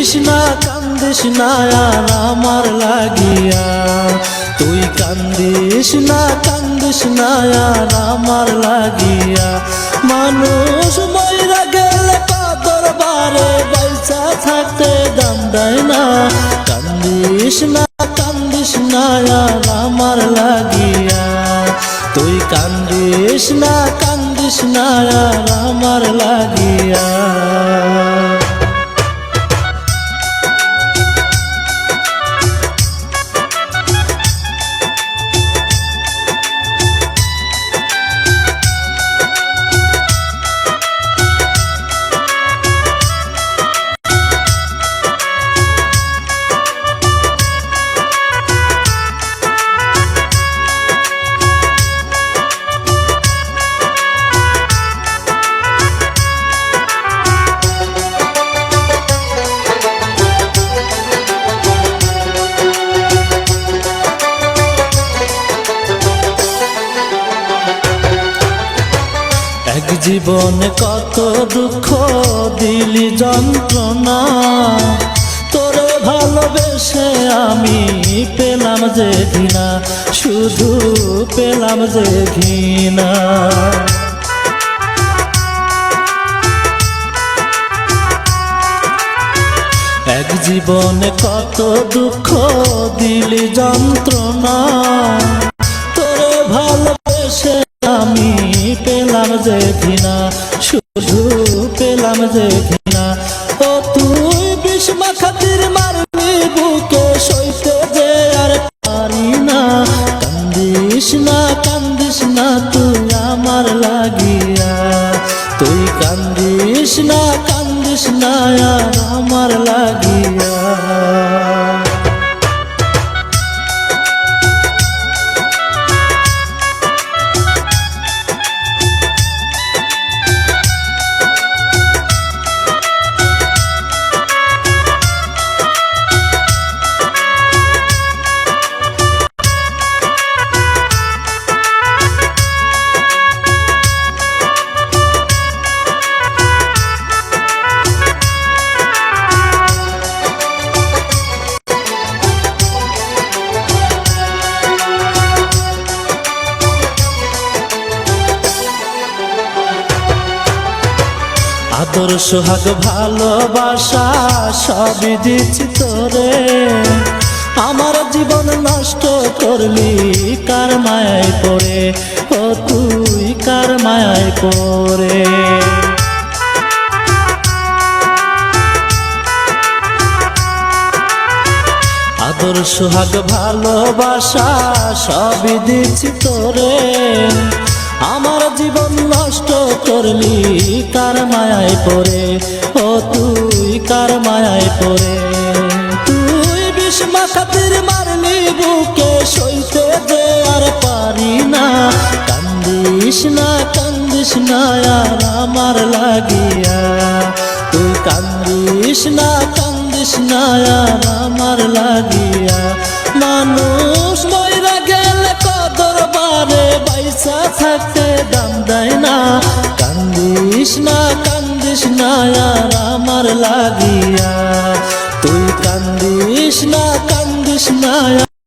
কান্দিস না কান্দিস না, আর আমার লাগিয়া। তুই কান্দিস না কান্দিস না, আর আমার লাগিয়া। মানুষ ময়রা গেলে কদর বারে থাকতে দাম দেয় না। কান্দিস না কান্দিস না, আর আমার লাগিয়া। তুই কান্দিস না কান্দিস না, আর আমার লাগিয়া। জীবনে কত দুঃখ, দিলি যন্ত্রণা। তোরে ভালোবেসে আমি পেলাম যে ঘৃণা, শুধু পেলাম যে ঘৃণা। এক জীবনে কত দুঃখ, দিলি যন্ত্রণা। তোরে আমি পেলাম যে ঘৃণা, শুধু পেলাম যে ঘৃণা। ও তুই বিষ্মা খাতির মারবি বুকে, সইতে যে আর পারি না। কান্দিস না কান্দিস না তুই আমার লাগিয়া। তুই কান্দিস না কান্দিস না আমার লাগিয়া। আদর সোহাগ ভালোবাসা, সবই দিচ্ছি তোরে। আমার জীবন নষ্ট করলি, কার মায়ায় পড়ে? ও তুই কার মায়ায় পড়ে? আদর সোহাগ ভালোবাসা, সবই দিচ্ছি তোরে। আমার জীবন নষ্ট করলি, কার মায়ায় পড়ে? ও তুই, কার মায়ায় পড়ে? তুই বিষ্মা খাতির মারলি, বুকে সইতে যে আর পারি না। কান্দিস না কান্দিস না, আর আমার লাগিয়া। তুই কান্দিস না কান্দিস না, আর আমার লাগিয়া। মানুষ ময়রা নায়ার আমার লাগিয়া। তুই কান্দিস না কান্দিস নায়া।